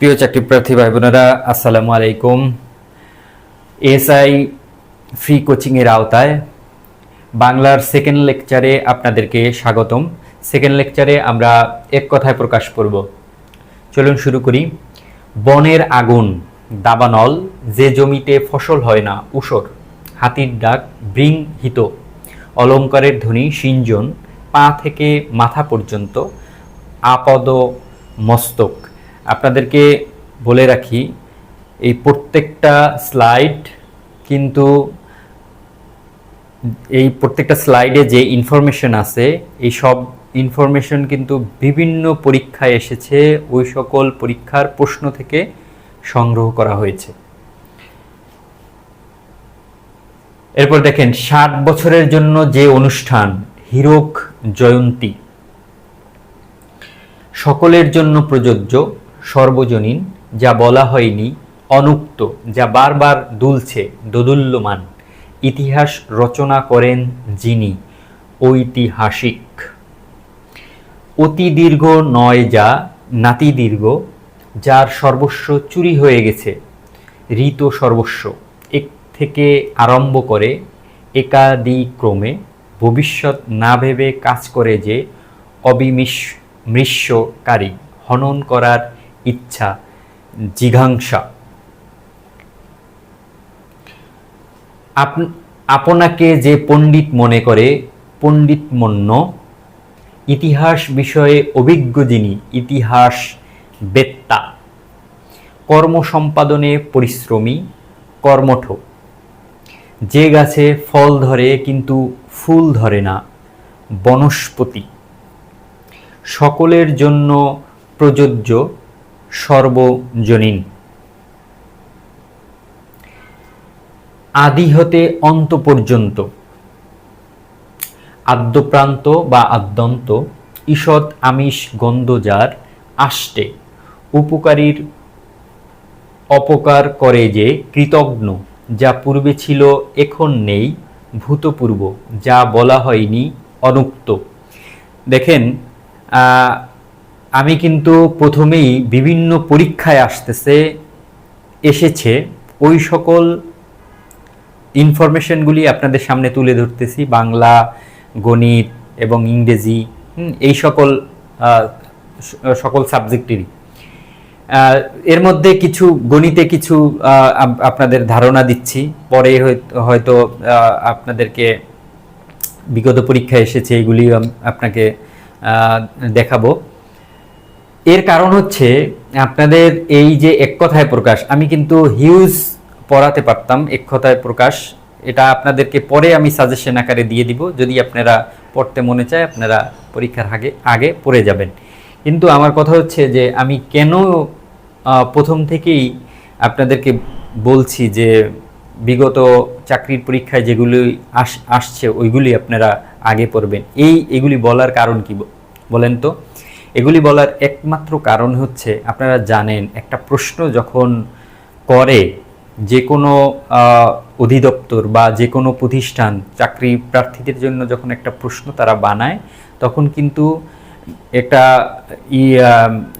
প্রিয় চাকরি প্রার্থী ভাই বোনেরা আসসালামু আলাইকুম। এসআই ফ্রি কোচিংয়ের আওতায় বাংলার সেকেন্ড লেকচারে আপনাদেরকে স্বাগতম। সেকেন্ড লেকচারে আমরা এক কথায় প্রকাশ করব। চলুন শুরু করি। বনের আগুন, দাবানল, যে জমিতে ফসল হয় না, উসর, হাতির ডাক, ব্রিং, হিত, অলঙ্কারের ধ্বনি, সিঞ্জন, পা থেকে মাথা পর্যন্ত, আপদ, মস্তক। আপনাদেরকে বলে রাখি, এই প্রত্যেকটা স্লাইড কিন্তু এই প্রত্যেকটা স্লাইডে যে ইনফরমেশন আছে, এই সব ইনফরমেশন কিন্তু বিভিন্ন পরীক্ষায় এসেছে, ওই সকল পরীক্ষার প্রশ্ন থেকে সংগ্রহ করা হয়েছে। এরপর দেখেন, ষাট বছরের জন্য যে অনুষ্ঠান, হীরক জয়ন্তী। সকলের জন্য প্রযোজ্য। সর্বজনীন, যা বলা হয়নি, অনুক্ত, যা বারবার দুলছে, দোদুল্যমান। ইতিহাস রচনা করেন যিনি, ঐতিহাসিক। অতি দীর্ঘ নয় যা নাতি দীর্ঘ, যার সর্বস্ব চুরি হয়ে গেছে। ঋত সর্বস্ব এক থেকে আরম্ভ করে একাদিক্রমে ভবিষ্যৎ না ভেবে কাজ করে যে অবিমিশ্মৃষ্যকারী হনন করার ইচ্ছা, জিঘাংসা। আপ- আপনাকে যে পণ্ডিত মনে করে পণ্ডিতমন্য ইতিহাস বিষয়ে অভিজ্ঞ যিনি, ইতিহাস বেত্তা। কর্ম সম্পাদনে পরিশ্রমী, কর্মঠ। যে গাছে ফল ধরে কিন্তু ফুল ধরে না, বনস্পতি। সকলের জন্য প্রযোজ্য সর্বজনীন। আদি হতে অন্ত পর্যন্ত। আদ্যপ্রান্ত বা আদ্যন্ত, ঈষৎ, আমিষ, গন্ধ যার আষ্টে উপকারীর অপকার করে যে কৃতজ্ঞ যা পূর্বে ছিল এখন নেই ভূতপূর্ব, যা বলা হয়নি অনুক্ত। দেখেন আমি কিন্তু প্রথমেই বিভিন্ন পরীক্ষায় আসতেছে, এসেছে। ওই সকল ইনফরমেশনগুলি আপনাদের সামনে তুলে ধরতেছি, বাংলা, গণিত এবং ইংরেজি এই সকল সকল সাবজেক্টেরই। এর মধ্যে কিছু গণিতে কিছু আপনাদের ধারণা দিচ্ছি। পরে হয়তো- আপনাদেরকে বিগত পরীক্ষায় এসেছে এগুলি আপনাকে দেখাবো। এর কারণ হচ্ছে আপনাদের এই যে এক কথায় প্রকাশ, আমি কিন্তু হিউজ পড়াতে পারতাম এক কথায় প্রকাশ। এটা আপনাদেরকে পরে আমি সাজেশন আকারে দিয়ে দিব, যদি আপনারা পড়তে মনে চায়, আপনারা পরীক্ষার আগে আগে পড়ে যাবেন। কিন্তু আমার কথা হচ্ছে যে, আমি কেন প্রথম থেকেই আপনাদেরকে বলছি যে, বিগত চাকরির পরীক্ষায় যেগুলি আস, আসছে, ওইগুলি আপনারা আগে পড়বেন। এই, এগুলি বলার কারণ কি বলেন তো? এগুলি বলার একমাত্র কারণ হচ্ছে আপনারা জানেন একটা প্রশ্ন যখন করে যে কোনো অধিদপ্তর বা যে কোনো প্রতিষ্ঠান চাকরি প্রার্থীদের জন্য যখন একটা প্রশ্ন তারা বানায়, তখন কিন্তু একটা ই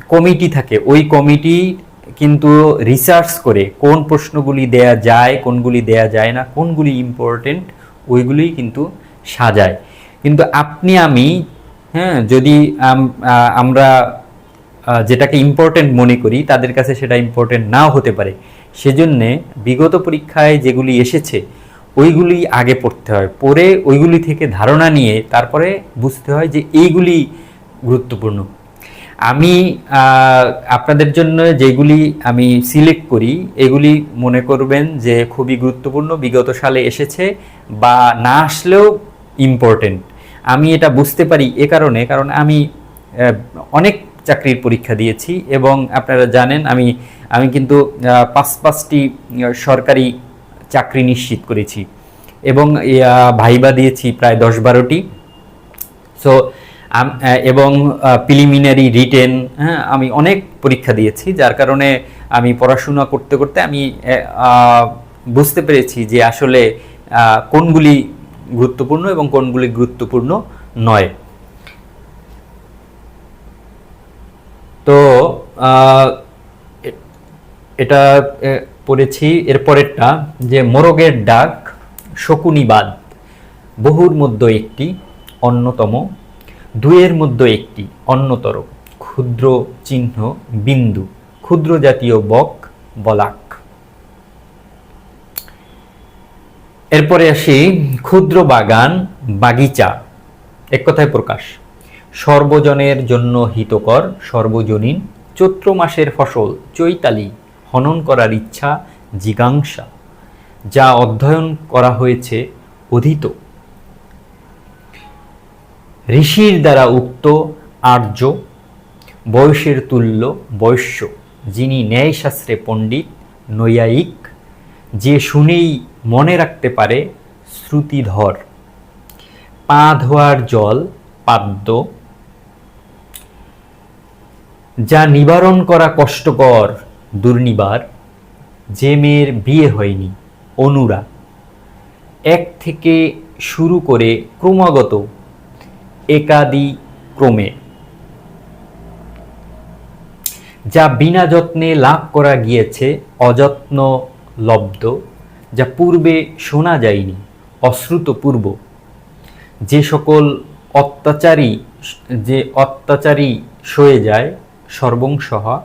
কমিটি থাকে। ওই কমিটি কিন্তু রিসার্চ করে কোন প্রশ্নগুলি দেয়া যায়, কোনগুলি দেয়া যায় না, কোনগুলি ইম্পর্টেন্ট ওইগুলি কিন্তু সাজায়। কিন্তু আপনি, আমি হ্যাঁ যদি আমরা যেটাকে ইম্পর্টেন্ট মনে করি, তাদের কাছে সেটা ইম্পর্টেন্ট নাও হতে পারে। সেজন্যে বিগত পরীক্ষায় যেগুলি এসেছে, ওইগুলি আগে পড়তে হয়। পড়ে ওইগুলি থেকে ধারণা নিয়ে তারপরে বুঝতে হয় যে এইগুলি গুরুত্বপূর্ণ। আমি আপনাদের জন্য যেগুলি আমি সিলেক্ট করি, এগুলি মনে করবেন যে খুবই গুরুত্বপূর্ণ, বিগত সালে এসেছে বা না আসলেও ইম্পর্টেন্ট আমি এটা বুঝতে পারি এ কারণে, কারণ আমি অনেক চাকরির পরীক্ষা দিয়েছি এবং আপনারা জানেন আমি আমি কিন্তু পাঁচ পাঁচটি সরকারি চাকরি নিশ্চিত করেছি এবং ভাইবা দিয়েছি প্রায় দশ বারোটি। সো এবং প্রিলিমিনারি রিটেন হ্যাঁ আমি অনেক পরীক্ষা দিয়েছি, যার কারণে আমি পড়াশোনা করতে করতে আমি বুঝতে পেরেছি যে আসলে কোনগুলি গুরুত্বপূর্ণ এবং কোনগুলি গুরুত্বপূর্ণ নয়। তো এটা পড়েছি এর পরেরটা, যে মোরগের ডাক শকুনিবাদ, বহুর মধ্যে একটি, অন্যতম দুয়ের মধ্যে একটি, অন্যতর, ক্ষুদ্র চিহ্ন, বিন্দু, ক্ষুদ্র জাতীয় বক, বলাক। এরপরে আসি, ক্ষুদ্র বাগান, বাগিচা। এক কথায় প্রকাশ। সর্বজনের জন্য হিতকর, সর্বজনীন, চৈত্র মাসের ফসল, চৈতালি, হনন করার ইচ্ছা জিগাংসা যা অধ্যয়ন করা হয়েছে, অধীত। ঋষির দ্বারা উক্ত আর্য, বয়সের তুল্য, বৈশ্য, যিনি ন্যায়শাস্ত্রে পণ্ডিত, নৈয়ায়িক, যে শুনেই মনে রাখতে পারে শ্রুতিধর। পা ধোয়ার জল, পাদ্য। যা নিবারণ করা কষ্টকর দুর্নিবার, যে মেয়ের বিয়ে হয়নি, অনুরা। এক থেকে শুরু করে ক্রমাগত, একাদি ক্রমে। যা বিনা যত্নে লাভ করা গিয়েছে, অযত্ন লব্ধ। যা পূর্বে শোনা যায়নি, অশ্রুতপূর্ব। যে সকল অত্যাচারী, যে অত্যাচারী সয়ে যায়, সর্বংসহা,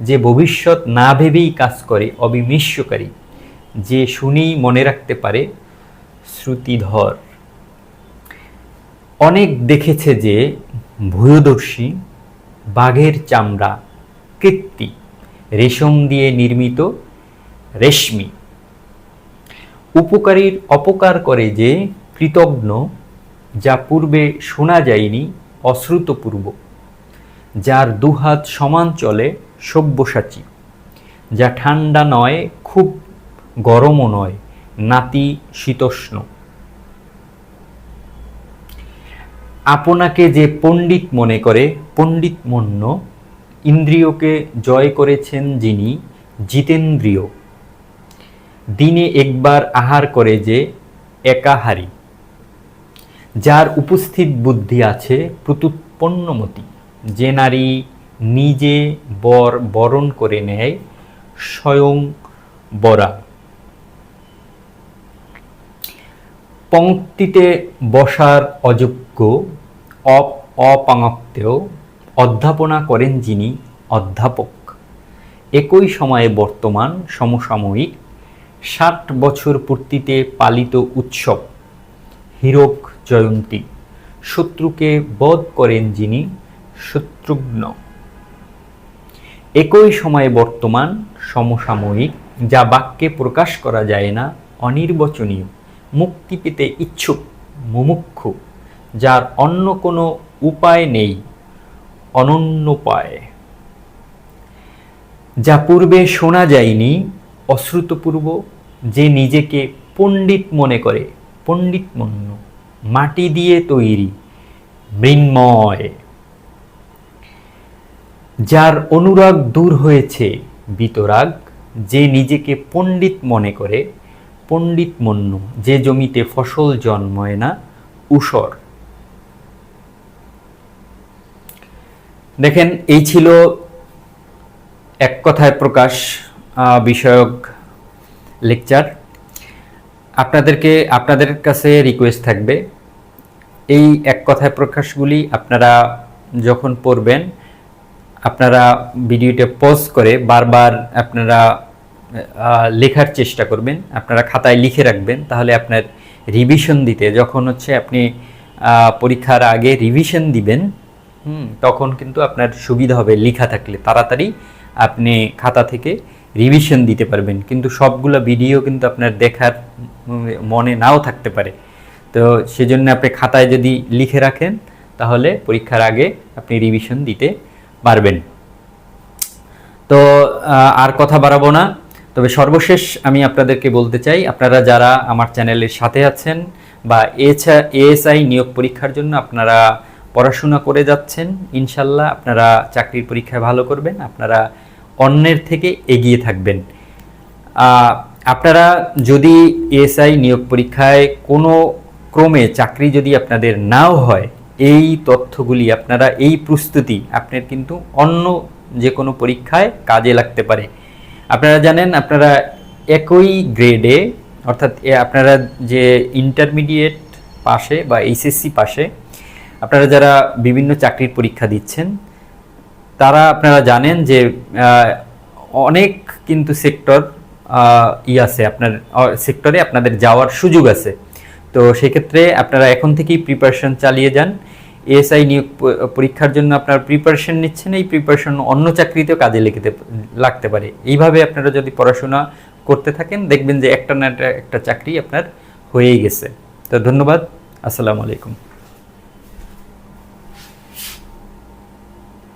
যে ভবিষ্যৎ না ভেবেই কাজ করে অবিমিষ্যকারী যে শুনেই মনে রাখতে পারে, শ্রুতিধর। অনেক দেখেছে যে ভূয়দর্শী, বাঘের চামড়া কৃত্তি রেশম দিয়ে নির্মিত রেশমি। উপকারীর অপকার করে যে কৃতজ্ঞ, যা পূর্বে শোনা যায়নি, অশ্রুতপূর্ব, যার দুহাত সমান চলে সব্যসাচী, যা ঠান্ডা নয়, খুব গরমও নয়, নাতি শীতোষ্ণ। আপনাকে যে পণ্ডিত মনে করে পণ্ডিত মন্য ইন্দ্রিয়কে জয় করেছেন যিনি, জিতেন্দ্রিয় দিনে একবার আহার করে যে একাহারী। যার উপস্থিত বুদ্ধি আছে প্রতুৎপন্নমতি, যে নারী নিজে বর বরণ করে নেয় স্বয়ং বরা। পঙ্ক্তিতে বসার অযোগ্য, অপ অপাঙ্ক্তেও অধ্যাপনা করেন যিনি অধ্যাপক। একই সময়ে বর্তমান সমসাময়িক ষাট বছর পূর্তিতে পালিত উৎসব, হীরক জয়ন্তী। শত্রুকে বধ করেন যিনি, শত্রুঘ্ন। একই সময়ে বর্তমান সমসাময়িক, যা বাক্যে প্রকাশ করা যায় না, অনির্বচনীয়, মুক্তি পেতে ইচ্ছুক, মুমুক্ষু, যার অন্য কোনো উপায় নেই, অনন্যোপায়। যা পূর্বে শোনা যায়নি, অশ্রুতপূর্ব যে নিজেকে পণ্ডিত মনে করে, পণ্ডিত মন্য, মাটি দিয়ে তৈরি, মৃন্ময়। যার অনুরাগ দূর হয়েছে, বিতরাগ, যে নিজেকে পণ্ডিত মনে করে, পণ্ডিত মন্য, যে জমিতে ফসল জন্ময় না উসর দেখেন, এই ছিল এক কথায় প্রকাশ বিষয়ক লেকচার আপনাদেরকে, আপনাদের কাছে রিকোয়েস্ট থাকবে। এই এক কথায় প্রকাশগুলি আপনারা যখন পড়বেন, আপনারা ভিডিওটা পজ করে বারবার আপনারা লেখার চেষ্টা করবেন। আপনারা খাতায় লিখে রাখবেন, তাহলে আপনার রিভিশন দিতে, যখন হচ্ছে আপনি পরীক্ষার আগে রিভিশন দিবেন তখন কিন্তু আপনার সুবিধা হবে লেখা থাকলে। তাড়াতাড়ি আপনি খাতা থেকে রিভিশন দিতে পারবেন। কিন্তু সবগুলো ভিডিও কিন্তু আপনার দেখার মনে নাও থাকতে পারে। তো সেজন্য আপনি খাতায় যদি লিখে রাখেন, তাহলে পরীক্ষার আগে আপনি রিভিশন দিতে পারবেন। তো আর কথা বাড়াবো না। তবে সর্বশেষ আমি আপনাদেরকে বলতে চাই, আপনারা যারা আমার চ্যানেলের সাথে আছেন বা এএসআই নিয়োগ পরীক্ষার জন্য আপনারা পড়াশোনা করে যাচ্ছেন, ইনশাল্লাহ আপনারা চাকরির পরীক্ষায় ভালো করবেন। আপনারা অন্যের থেকে এগিয়ে থাকবেন। আপনারা যদি এএসআই নিয়োগ পরীক্ষায় কোনো ক্রমে চাকরি যদি আপনাদের নাও হয়, এই তথ্যগুলি আপনারা, এই প্রস্তুতি আপনার কিন্তু অন্য যে কোনো পরীক্ষায় কাজে লাগতে পারে। আপনারা জানেন, আপনারা একই গ্রেডে অর্থাৎ আপনারা যে ইন্টারমিডিয়েট পাশে বা এইচএসসি পাশে, আপনারা যারা বিভিন্ন চাকরির পরীক্ষা দিচ্ছেন তারা আপনারা জানেন যে অনেক কিন্তু সেক্টর ই আছে আপনার সেক্টরে আপনাদের যাওয়ার সুযোগ আছে। তো সেক্ষেত্রে আপনারা এখন থেকেই প্রিপারেশন চালিয়ে যান। এএসআই নিয়োগ পরীক্ষার জন্য আপনারা প্রিপারেশন নিচ্ছেন, এই প্রিপারেশন অন্য চাকরিতেও কাজে লেগে লাগতে পারে। এইভাবে আপনারা যদি পড়াশোনা করতে থাকেন, দেখবেন যে একটা না একটা- একটা চাকরি আপনার হয়েই গেছে। তো ধন্যবাদ, আসসালামু আলাইকুম।